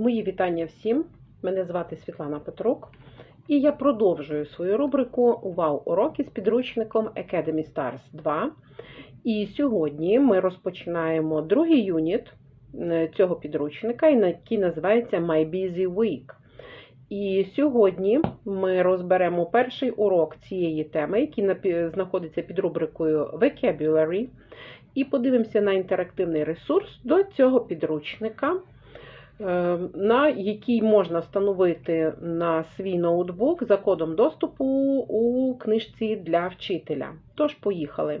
Мої вітання всім. Мене звати Світлана Петрук, і я продовжую свою рубрику Вау-уроки з підручником Academy Stars 2. І сьогодні ми розпочинаємо другий юніт е, цього підручника, який називається My Busy Week. І сьогодні ми розберемо перший урок цієї теми, який знаходиться під рубрикою Vocabulary, і подивимося на інтерактивний ресурс до цього підручника, на який можна встановити на свій ноутбук за кодом доступу у книжці для вчителя. Тож, поїхали.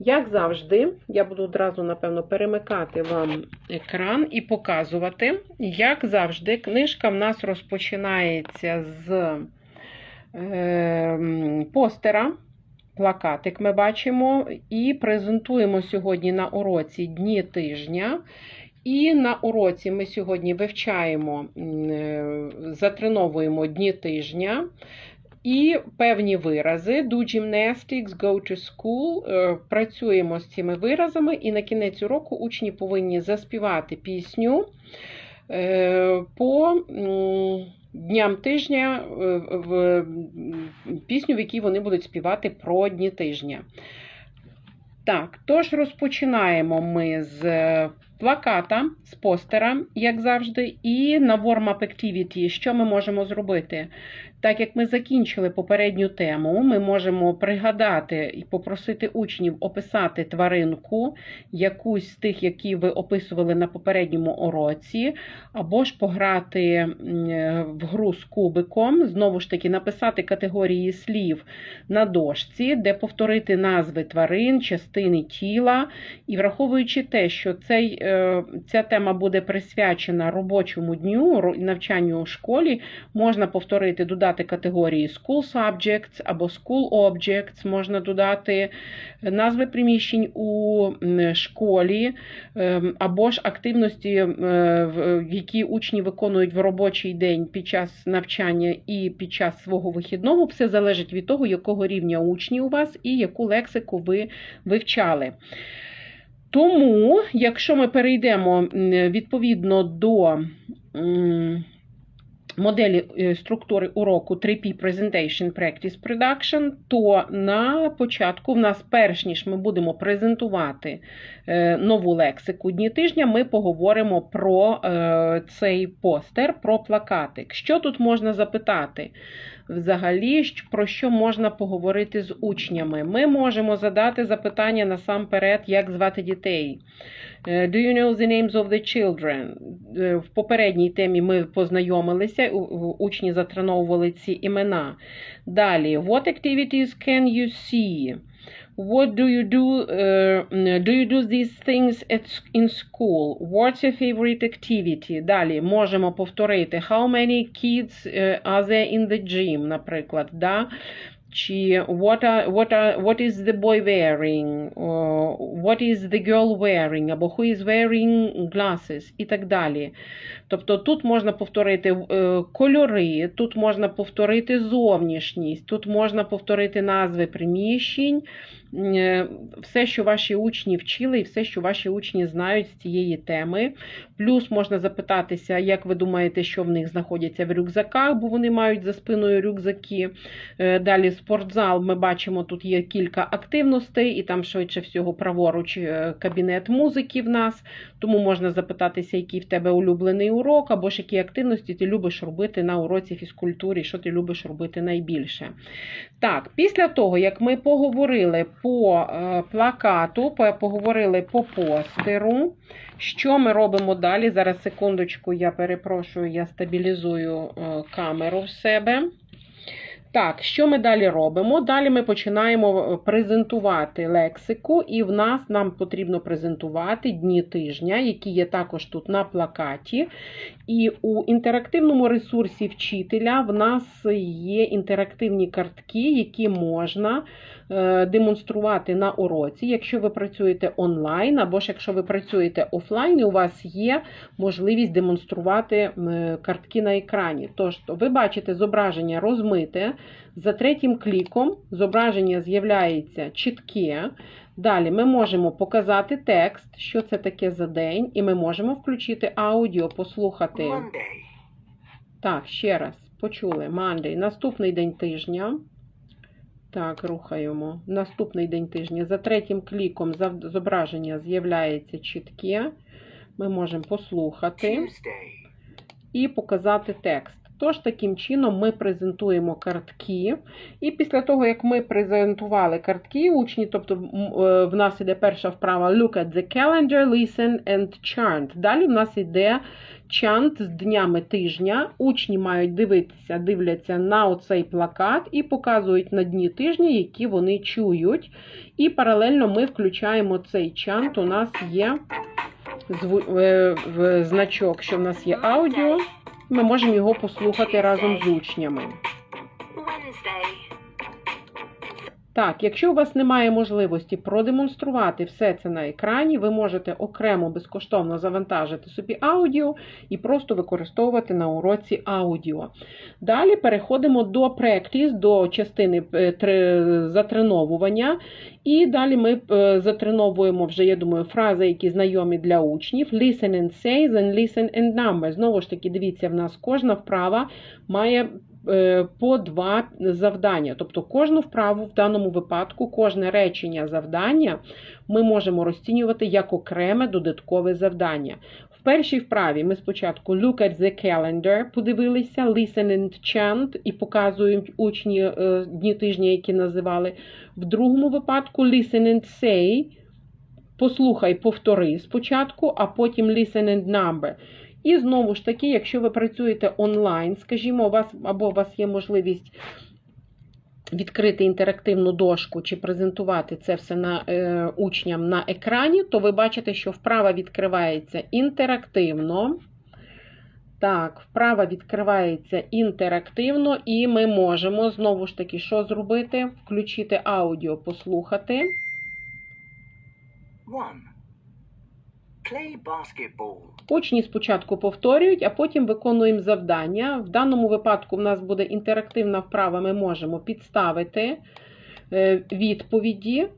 Як завжди, я буду одразу, напевно, перемикати вам екран і показувати. Як завжди, книжка в нас розпочинається з е, постера. Плакатик ми бачимо і презентуємо сьогодні на уроці дні тижня. І на уроці ми сьогодні вивчаємо, е, затреновуємо дні тижня і певні вирази. Do gymnastics, go to school. Е, Працюємо з цими виразами, і на кінець уроку учні повинні заспівати пісню е, по дням тижня, в пісню, в якій вони будуть співати про дні тижня. Так, тож розпочинаємо ми з плаката, з постера, як завжди, і на warm-up activity, що ми можемо зробити. Так як ми закінчили попередню тему, ми можемо пригадати і попросити учнів описати тваринку, якусь з тих, які ви описували на попередньому уроці, або ж пограти в гру з кубиком, знову ж таки, написати категорії слів на дошці, де повторити назви тварин, частини тіла. І враховуючи те, що цей, е, ця тема буде присвячена робочому дню, навчанню у школі, можна повторити, додати категорії school subjects або school objects, можна додати назви приміщень у школі, ем, або ж активності, е, які учні виконують в робочий день під час навчання і під час свого вихідного. Все залежить від того, якого рівня учні у вас і яку лексику ви вивчали. Тому, якщо ми перейдемо відповідно до моделі е, структури уроку 3P Presentation Practice Production, то на початку, в нас, перш ніж ми будемо презентувати е, нову лексику дні тижня, ми поговоримо про е, цей постер, про плакатик. Що тут можна запитати? Взагалі, про що можна поговорити з учнями? Ми можемо задати запитання насамперед, як звати дітей. Е, Do you know the names of the children? Е, В попередній темі ми познайомилися, учні затреновували ці імена. Далі, what activities can you see? What do you do? Uh, do you do these things at, in school? What's your favorite activity? Далі можемо повторити. How many kids uh, are there in the gym, наприклад. Да? Чи what, are, what, are, what is the boy wearing? Or what is the girl wearing? Або who is wearing glasses? І так далі. Тобто тут можна повторити е, кольори, тут можна повторити зовнішність, тут можна повторити назви приміщень, е, все, що ваші учні вчили, і все, що ваші учні знають з цієї теми. Плюс можна запитатися, як ви думаєте, що в них знаходяться в рюкзаках, бо вони мають за спиною рюкзаки. Е, Далі спортзал. Ми бачимо, тут є кілька активностей, і там швидше всього праворуч е, кабінет музики в нас. Тому можна запитатися, який в тебе улюблений урок, або ж які активності ти любиш робити на уроці фізкультури, що ти любиш робити найбільше. Так, після того, як ми поговорили по е, плакату, поговорили по постеру, що ми робимо далі? Зараз секундочку, я перепрошую, я стабілізую е, камеру в себе. Так, що ми далі робимо? Далі ми починаємо е, презентувати лексику, і в нас нам потрібно презентувати дні тижня, які є також тут на плакаті. І у інтерактивному ресурсі вчителя в нас є інтерактивні картки, які можна демонструвати на уроці. Якщо ви працюєте онлайн, або ж якщо ви працюєте офлайн, і у вас є можливість демонструвати е, картки на екрані. Тож, ви бачите зображення розмите. За третім кліком зображення з'являється чітке. Далі ми можемо показати текст, що це таке за день, і ми можемо включити аудіо, послухати Monday, Так, ще раз. Почули. Monday. Наступний день тижня. Так, рухаємо. Наступний день тижня. За третім кліком зображення з'являється чітке. Ми можемо послухати і показати текст. Тож, таким чином, ми презентуємо картки. І після того, як ми презентували картки, учні, тобто е, в нас іде перша вправа Look at the calendar, listen and chant. Далі в нас іде чант з днями тижня. Учні мають дивитися, дивляться на оцей плакат і показують на дні тижня, які вони чують. І паралельно ми включаємо цей чант. У нас є е, значок, що в нас є аудіо. Ми можемо його послухати разом з учнями. Wednesday. Так, якщо у вас немає можливості продемонструвати все це на екрані, ви можете окремо безкоштовно завантажити собі аудіо і просто використовувати на уроці аудіо. Далі переходимо до practice, до частини е, затреновування. І далі ми е, затреновуємо вже, я думаю, фрази, які знайомі для учнів. Listen and say, then listen and number. Знову ж таки, дивіться, в нас кожна вправа має по два завдання. Тобто кожну вправу в даному випадку, кожне речення завдання ми можемо розцінювати як окреме додаткове завдання. В першій вправі ми спочатку look at the calendar, подивилися, listen and chant і показують учні е, дні тижня, які називали. В другому випадку listen and say, послухай, повтори спочатку, а потім listen and number. І знову ж таки, якщо ви працюєте онлайн, скажімо, у вас або у вас є можливість відкрити інтерактивну дошку чи презентувати це все на, е, учням на екрані, то ви бачите, що вправа відкривається інтерактивно. Так, вправа відкривається інтерактивно, і ми можемо знову ж таки що зробити? Включити аудіо, послухати. One. Play basketball. Учні спочатку повторюють, а потім виконуємо завдання. В даному випадку в нас буде інтерактивна вправа, ми можемо підставити е, відповіді.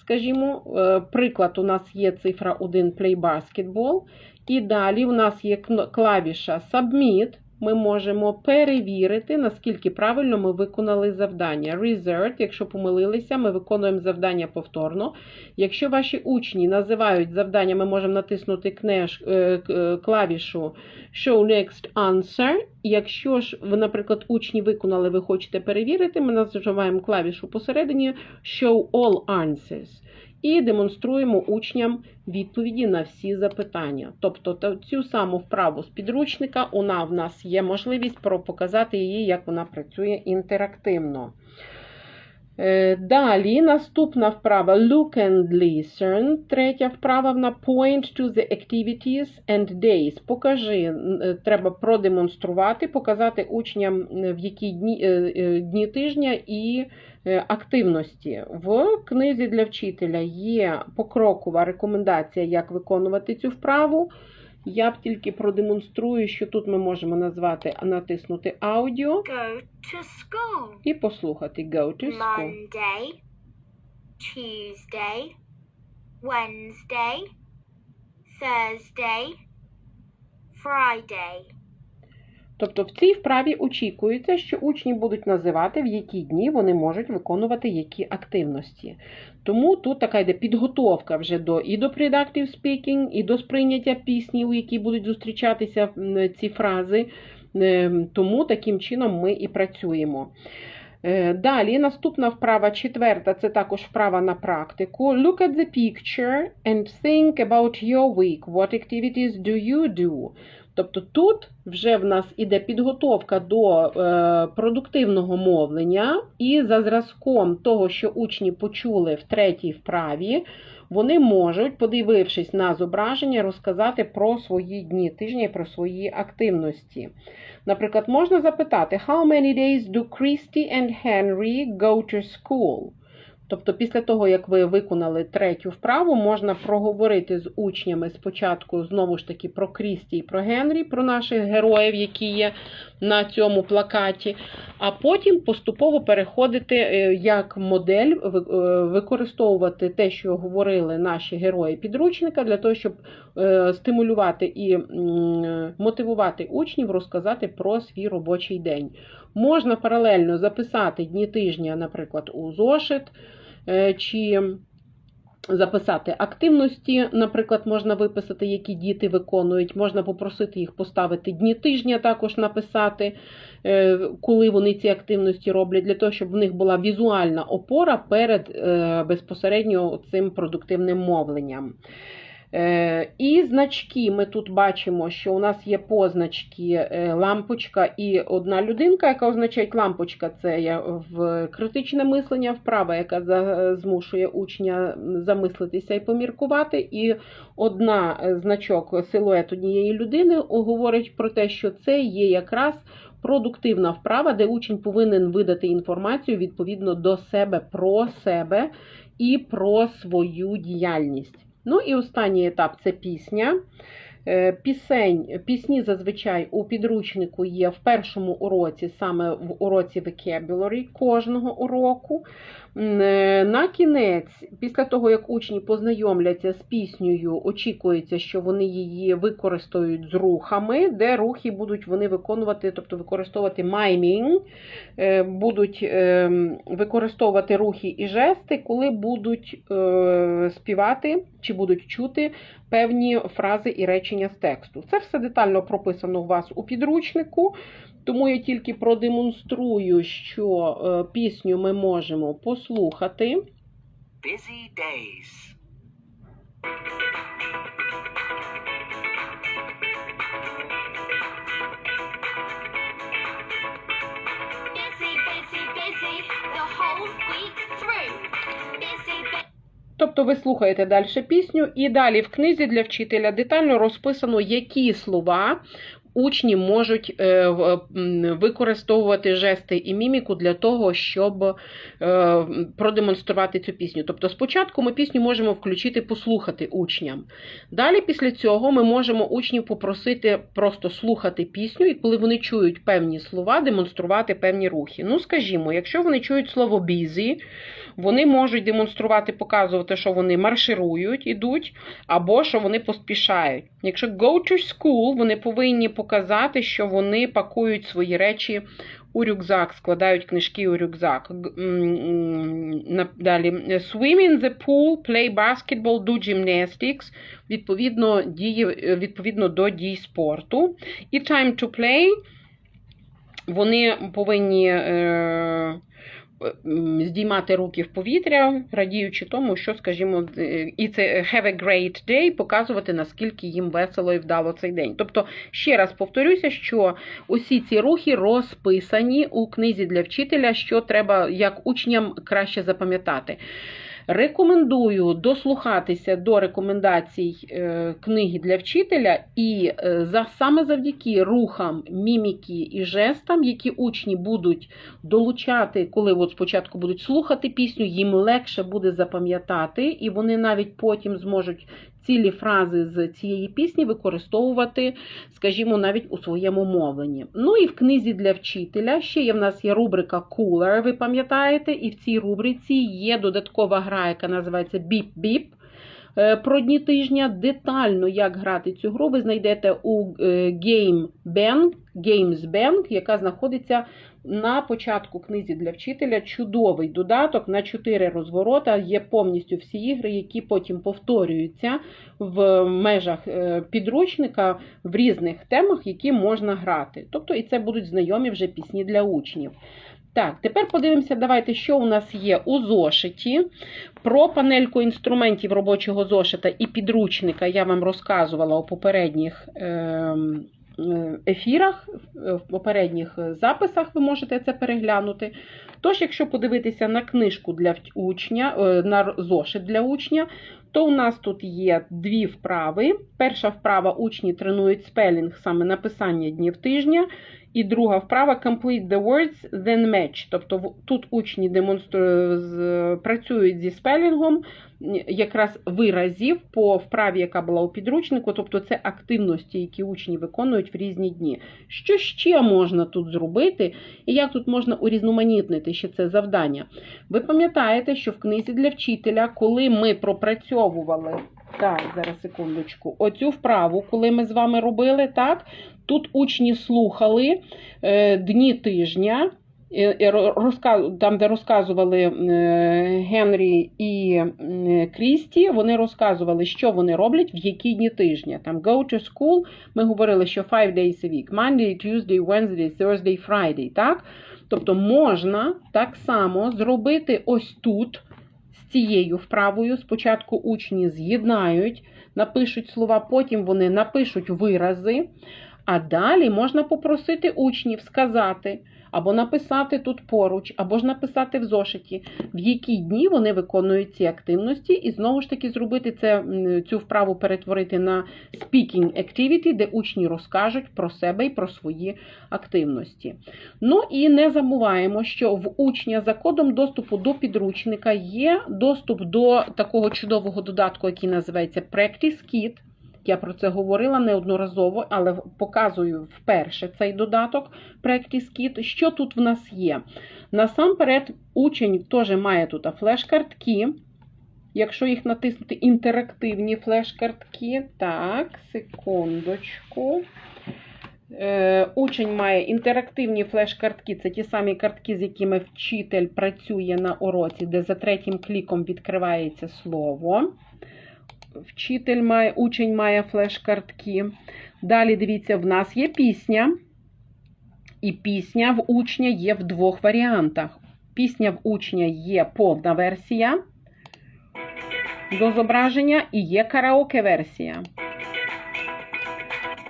Скажімо, е, приклад, у нас є цифра 1 Play Basketball. І далі у нас є клавіша Submit. Ми можемо перевірити, наскільки правильно ми виконали завдання. Result, якщо помилилися, ми виконуємо завдання повторно. Якщо ваші учні називають завдання, ми можемо натиснути книж, е, е, клавішу Show Next Answer. Якщо ж ви, наприклад, учні виконали, ви хочете перевірити, ми нажимаємо клавішу посередині Show All Answers. І демонструємо учням відповіді на всі запитання. Тобто цю саму вправу з підручника, вона в нас є можливість показати її, як вона працює інтерактивно. Е, Далі наступна вправа Look and listen. Третя вправа вона Point to the activities and days. Покажи, е, треба продемонструвати, показати учням, е, в які дні, дні тижня і активності. В книзі для вчителя є покрокова рекомендація, як виконувати цю вправу. Я б тільки продемонструю, що тут ми можемо назвати, натиснути аудіо Go to school. і послухати Go to school. Monday, Tuesday, Wednesday, Thursday, Friday. Тобто в цій вправі очікується, що учні будуть називати, в які дні вони можуть виконувати які активності. Тому тут така йде підготовка вже до і до productive speaking, і до сприйняття пісні, у якій будуть зустрічатися ці фрази. Е, Тому таким чином ми і працюємо. Е, Далі наступна вправа, четверта, це також вправа на практику. Look at the picture and think about your week. What activities do you do? Тобто тут вже в нас іде підготовка до е, продуктивного мовлення, і за зразком того, що учні почули в третій вправі, вони можуть, подивившись на зображення, розказати про свої дні тижня і про свої активності. Наприклад, можна запитати, How many days do Christy and Henry go to school? Тобто, після того, як ви виконали третю вправу, можна проговорити з учнями спочатку знову ж таки про Крісті і про Генрі, про наших героїв, які є на цьому плакаті, а потім поступово переходити е, як модель, е, використовувати те, що говорили наші герої підручника, для того, щоб е, стимулювати і мотивувати учнів розказати про свій робочий день. Можна паралельно записати дні тижня, наприклад, у зошит, е, чи записати активності, наприклад, можна виписати, які діти виконують, можна попросити їх поставити дні тижня, також написати, е, коли вони ці активності роблять, для того, щоб в них була візуальна опора перед е, безпосередньо цим продуктивним мовленням. Е, І значки ми тут бачимо, що у нас є позначки е, лампочка і одна людинка, яка означає лампочка це в критичне мислення, вправа, яка змушує учня замислитися і поміркувати. І одна е, значок силует однієї людини говорить про те, що це є якраз продуктивна вправа, де учень повинен видати інформацію відповідно до себе про себе і про свою діяльність. Ну і останній етап це пісня. Е, Пісень, пісні зазвичай у підручнику є в першому уроці, саме в уроці vocabulary кожного уроку. Е, На кінець, після того, як учні познайомляться з піснею, очікується, що вони її використають з рухами, де рухи будуть вони виконувати, тобто використовувати маймінг, е, будуть е, використовувати рухи і жести, коли будуть співати чи будуть чути певні фрази і речення з тексту. Це все детально прописано у вас у підручнику, тому я тільки продемонструю, що е, пісню ми можемо послухати. Busy days. Тобто ви слухаєте далі пісню, і далі в книзі для вчителя детально розписано, які слова учні можуть е, використовувати жести і міміку для того, щоб е, продемонструвати цю пісню. Тобто, спочатку ми пісню можемо включити, послухати учням. Далі, після цього, ми можемо учнів попросити просто слухати пісню, і коли вони чують певні слова, демонструвати певні рухи. Ну, скажімо, якщо вони чують слово busy, вони можуть демонструвати, показувати, що вони марширують, ідуть, або що вони поспішають. Якщо go to school, вони повинні показати, що вони пакують свої речі у рюкзак, складають книжки у рюкзак. Далі swim in the pool, play basketball, do gymnastics, відповідно, дії, відповідно до дій спорту. І time to play, вони повинні. Е, здіймати руки в повітря, радіючи тому, що, скажімо, е, і це have a great day, показувати, наскільки їм весело і вдало цей день. Тобто, ще раз повторюся, що усі ці рухи розписані у книзі для вчителя, що треба як учням краще запам'ятати. Рекомендую дослухатися до рекомендацій е, книги для вчителя, і е, за, саме завдяки рухам, міміки і жестам, які учні будуть долучати, коли от спочатку будуть слухати пісню, їм легше буде запам'ятати, і вони навіть потім зможуть цілі фрази з цієї пісні використовувати, скажімо, навіть у своєму мовленні. Ну і в книзі для вчителя ще є в нас є рубрика Cooler, ви пам'ятаєте, і в цій рубриці є додаткова гра, яка називається Біп-Біп. Е, Про дні тижня детально, як грати цю гру, ви знайдете у е, Game Bank, Games Bank, яка знаходиться на початку книзі для вчителя. Чудовий додаток на 4 розворота. Є повністю всі ігри, які потім повторюються в межах е, підручника в різних темах, які можна грати. Тобто, і це будуть знайомі вже пісні для учнів. Так, тепер подивимося, давайте, що у нас є у зошиті. Про панельку інструментів робочого зошита і підручника я вам розказувала у попередніх ем, е, ефірах, в попередніх записах ви можете це переглянути. Тож, якщо подивитися на книжку для учня, е, на зошит для учня, то у нас тут є дві вправи. Перша вправа учні тренують спелінг, саме написання днів тижня. І друга вправа complete the words, then match. Тобто тут учні демонстру... працюють зі спелінгом якраз виразів по вправі, яка була у підручнику, тобто це активності, які учні виконують в різні дні. Що ще можна тут зробити, і як тут можна урізноманітнити ще це завдання? Ви пам'ятаєте, що в книзі для вчителя, коли ми пропрацьовували. Так, зараз секундочку. Оцю вправу, коли ми з вами робили, так, тут учні слухали е, дні тижня, е, е, розказ- там, де розказували Генрі і Крісті, вони розказували, що вони роблять, в які дні тижня. Там go to school, ми говорили, що 5 days a week, Monday, Tuesday, Wednesday, Thursday, Friday, так? Тобто можна так само зробити ось тут цією вправою. Спочатку учні з'єднають, напишуть слова, потім вони напишуть вирази. А далі можна попросити учнів сказати або написати тут поруч, або ж написати в зошиті, в які дні вони виконують ці активності, і знову ж таки зробити це, цю вправу перетворити на speaking activity, де учні розкажуть про себе і про свої активності. Ну і не забуваємо, що в учня за кодом доступу до підручника є доступ до такого чудового додатку, який називається Practice Kit. Я про це говорила неодноразово, але показую вперше цей додаток Practice Kit. Що тут в нас є? Насамперед, учень теж має тут флеш-картки. Якщо їх натиснути інтерактивні флеш-картки. Так, секундочку. Е, Учень має інтерактивні флеш-картки. Це ті самі картки, з якими вчитель працює на уроці, де за третім кліком відкривається слово. Вчитель має, учень має флеш-картки. Далі дивіться, в нас є пісня. І пісня в учня є в двох варіантах. Пісня в учня є повна версія до зображення і є караоке-версія.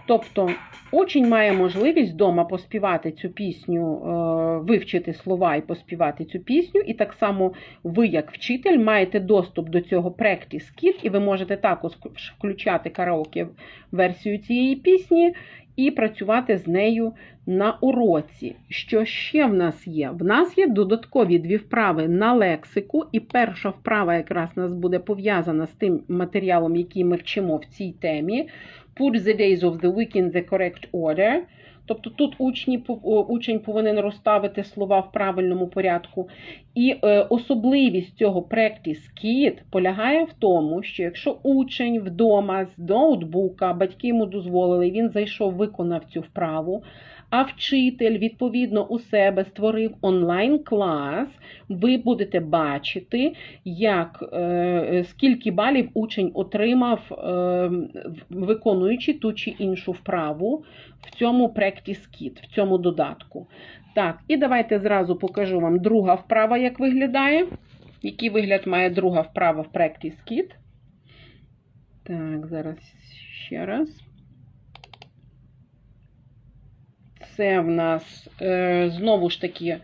Тобто учень має можливість вдома поспівати цю пісню, е, вивчити слова і поспівати цю пісню. І так само ви, як вчитель, маєте доступ до цього Practice Kit, і ви можете також включати караоке версію цієї пісні і працювати з нею на уроці. Що ще в нас є? В нас є додаткові дві вправи на лексику, і перша вправа якраз нас буде пов'язана з тим матеріалом, який ми вчимо в цій темі. Put the days of the week in the correct order. Тобто тут учні, учень повинен розставити слова в правильному порядку. І е, особливість цього Practice Kit полягає в тому, що якщо учень вдома з ноутбука, батьки йому дозволили, він зайшов, виконав цю вправу, а вчитель, відповідно, у себе створив онлайн-клас, ви будете бачити, як, е, скільки балів учень отримав, е, виконуючи ту чи іншу вправу в цьому Practice Kit, в цьому додатку. Так, і давайте зразу покажу вам друга вправа, як виглядає. Який вигляд має друга вправа в Practice Kit. Так, зараз ще раз. Це в нас е, знову ж таки,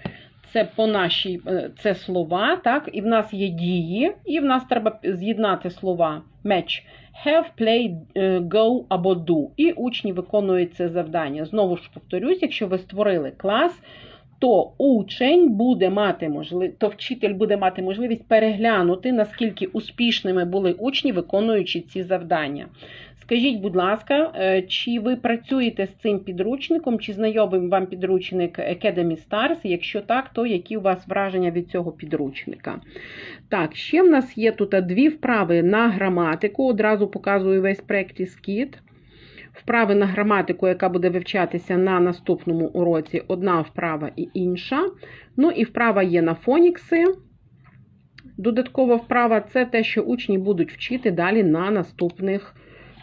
це по нашій е, це слова, так? І в нас є дії, і в нас треба з'єднати слова match have, play, е, go або do. І учні виконують це завдання. Знову ж повторюсь, якщо ви створили клас, то учень буде мати можливість, то вчитель буде мати можливість переглянути, наскільки успішними були учні, виконуючи ці завдання. Скажіть, будь ласка, е, чи ви працюєте з цим підручником, чи знайомий вам підручник Academy Stars? Якщо так, то які у вас враження від цього підручника? Так, ще в нас є тут дві вправи на граматику. Одразу показую весь Practice Kit. Вправи на граматику, яка буде вивчатися на наступному уроці, одна вправа і інша. Ну і вправа є на фонікси. Додаткова вправа це те, що учні будуть вчити далі на наступних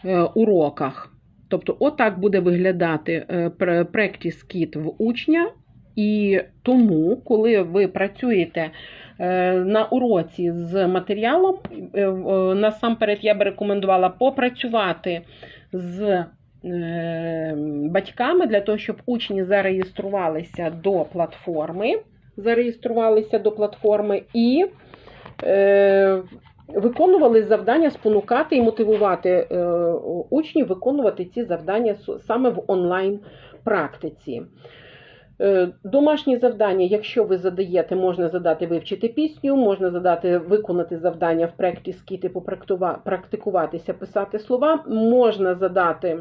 е, уроках. Тобто, отак буде виглядати е, Practice Kit в учня. І тому, коли ви працюєте е, на уроці з матеріалом, е, е, насамперед я би рекомендувала попрацювати з е, батьками для того, щоб учні зареєструвалися до платформи зареєструвалися до платформи, і е, виконували завдання спонукати і мотивувати е, учнів виконувати ці завдання саме в онлайн практиці. Е, Домашні завдання, якщо ви задаєте, можна задати вивчити пісню, можна задати виконати завдання в practice кіти, практикуватися, писати слова, можна задати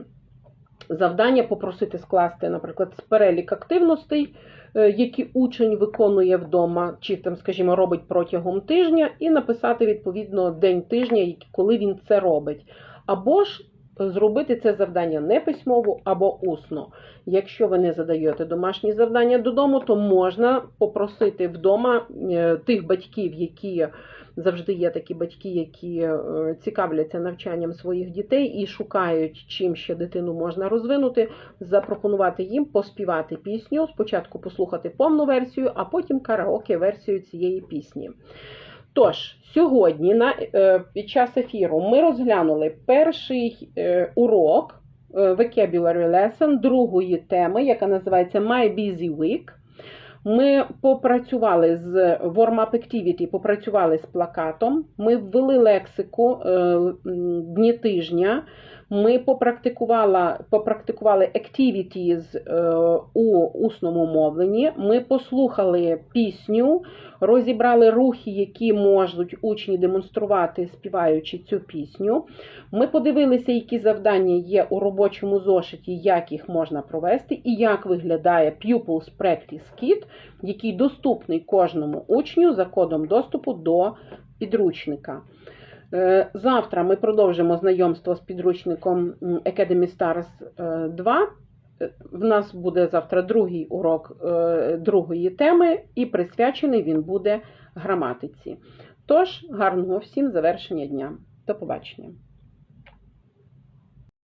завдання, попросити скласти, наприклад, перелік активностей, е, які учень виконує вдома, чи там, скажімо, робить протягом тижня, і написати відповідно день тижня, коли він це робить. Або ж е, зробити це завдання не письмово або усно. Якщо ви не задаєте домашні завдання додому, то можна попросити вдома е, тих батьків, які завжди є такі батьки, які е, цікавляться навчанням своїх дітей і шукають, чим ще дитину можна розвинути, запропонувати їм поспівати пісню, спочатку послухати повну версію, а потім караоке версію цієї пісні. Тож, сьогодні на, е, під час ефіру ми розглянули перший е, урок Vocabulary Lesson другої теми, яка називається My Busy Week. Ми попрацювали з Warm-up Activity, попрацювали з плакатом, ми ввели лексику е, дні тижня, ми попрактикували, попрактикували activities е, у усному мовленні, ми послухали пісню, розібрали рухи, які можуть учні демонструвати, співаючи цю пісню. Ми подивилися, які завдання є у робочому зошиті, як їх можна провести, і як виглядає Pupils Practice Kit, який доступний кожному учню за кодом доступу до підручника. Е, Завтра ми продовжимо знайомство з підручником Academy Stars е, 2. Е, В нас буде завтра другий урок е, другої теми, і присвячений він буде граматиці. Тож, гарного всім завершення дня. До побачення.